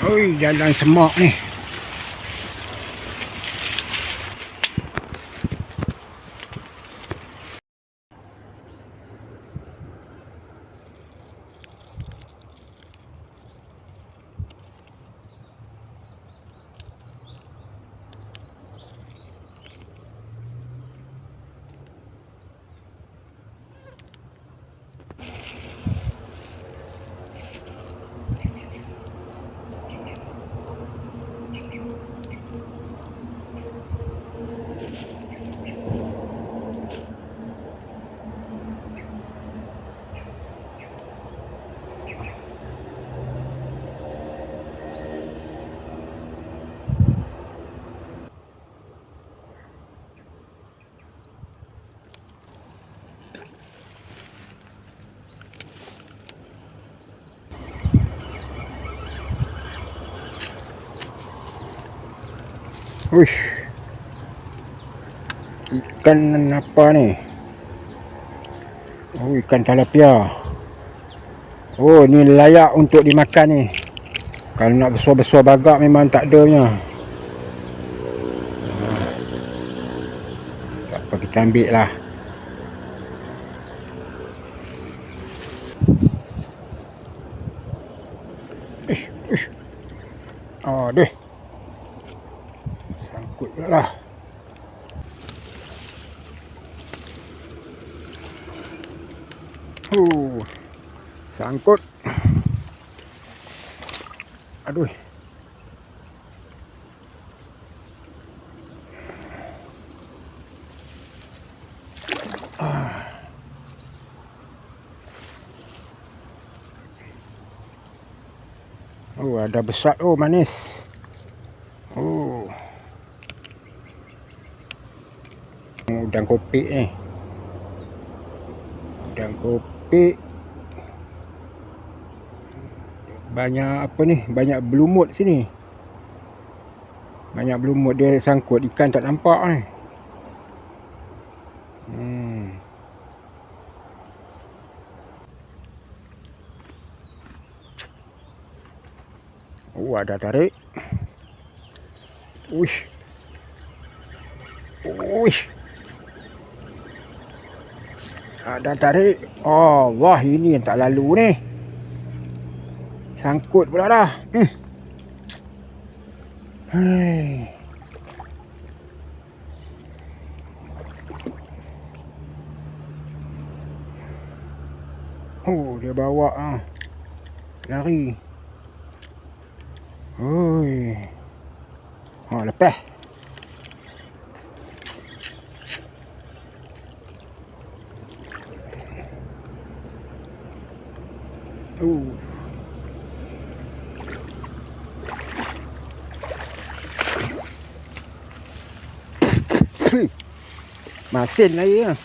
Oi, jalan semak ni. Uish. Ikan apa ni? Oh, ikan tilapia. Oh, ni layak untuk dimakan ni. Kalau nak besar-besar bagak memang tak adanya. Ah. Tak apa kita ambil lah. Ish, ish. Aduh. Sangkut pula lah. Uh, sangkut. Aduh. Ah. Oh, ada besar. Oh, manis. Oh. Udang kopi ni. Udang kopi. Banyak apa ni? Banyak belumut sini. Banyak belumut dia sangkut ikan tak nampak ni. Hmm. Oh, ada tarik. Uish. Uish. Ada tarik. Oh, wah ini yang tak lalu ni. Sangkut pula dah. Hmm. Hai. Oh, dia bawa ah. Lari. Oi. Oh, lepas. Uh. Masin lagi ya.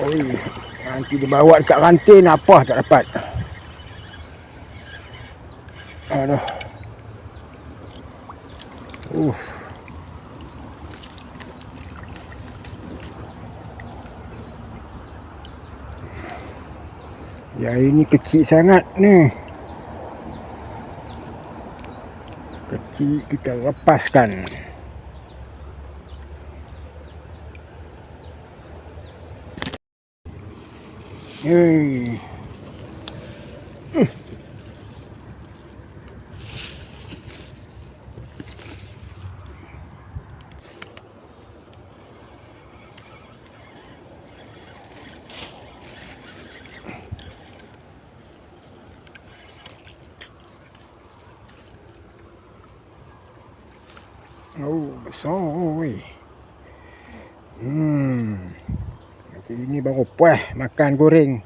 Oi, nanti dibawa dekat ranting apa tak dapat. Aduh. Uh. Ya ini kecil sangat ni. Kecil kita lepaskan. Hei. Oh, besar oi. Okey, ini baru puas makan goreng.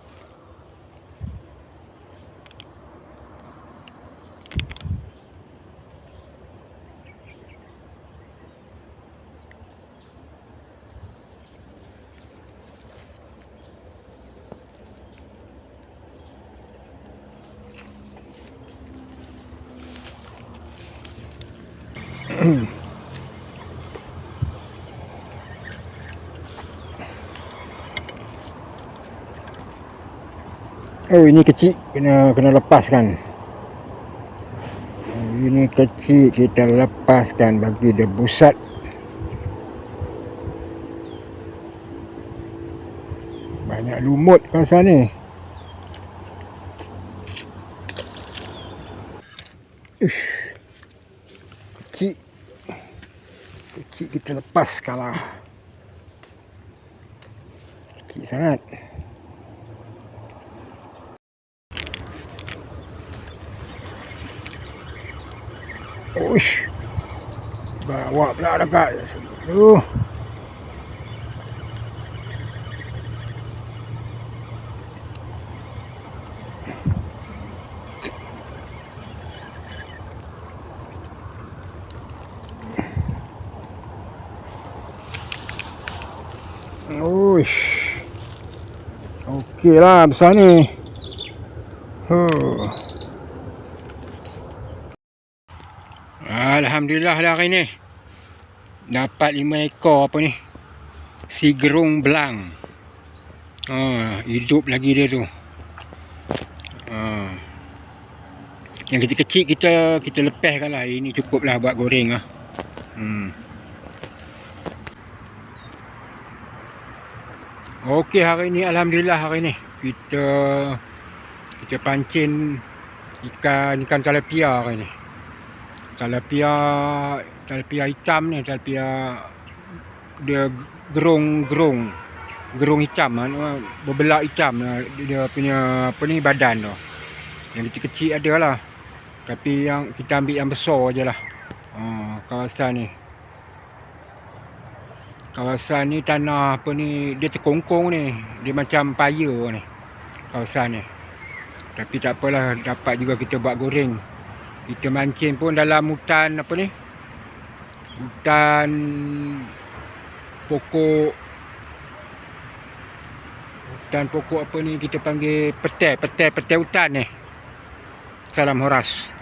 mm Oh ini kecil kena kena lepaskan. Ini kecil kita lepaskan bagi dia busat. Banyak lumut kawasan ni. Ush. Kecil. Kecil kita lepaskan lah. Kecil sangat. Uish. Bawa pula dekat tu. Uish. Okey lah besar ni. Huh. Alhamdulillah lah hari ni. Dapat lima ekor apa ni? Si gerung belang. Ha, Hidup lagi dia tu. Ha. Yang kecil-kecil kita kita lepaskan lah. Ini cukup lah buat goreng lah. Hmm. Okey hari ni Alhamdulillah hari ni. Kita Kita pancing Ikan ikan talapia hari ni Talapia talapia hitam ni talapia dia gerung-gerung gerung hitam ah, berbelak hitam ah, dia punya apa ni badan tu. Yang kecil-kecil ada lah tapi yang kita ambil yang besar je lah ha, kawasan ni. Kawasan ni tanah apa ni dia terkongkong ni dia macam paya ni kawasan ni. Tapi tak apalah dapat juga kita buat goreng kita mancing pun dalam hutan apa ni? Hutan pokok. Hutan pokok apa ni kita panggil petai petai petai hutan ni. Salam horas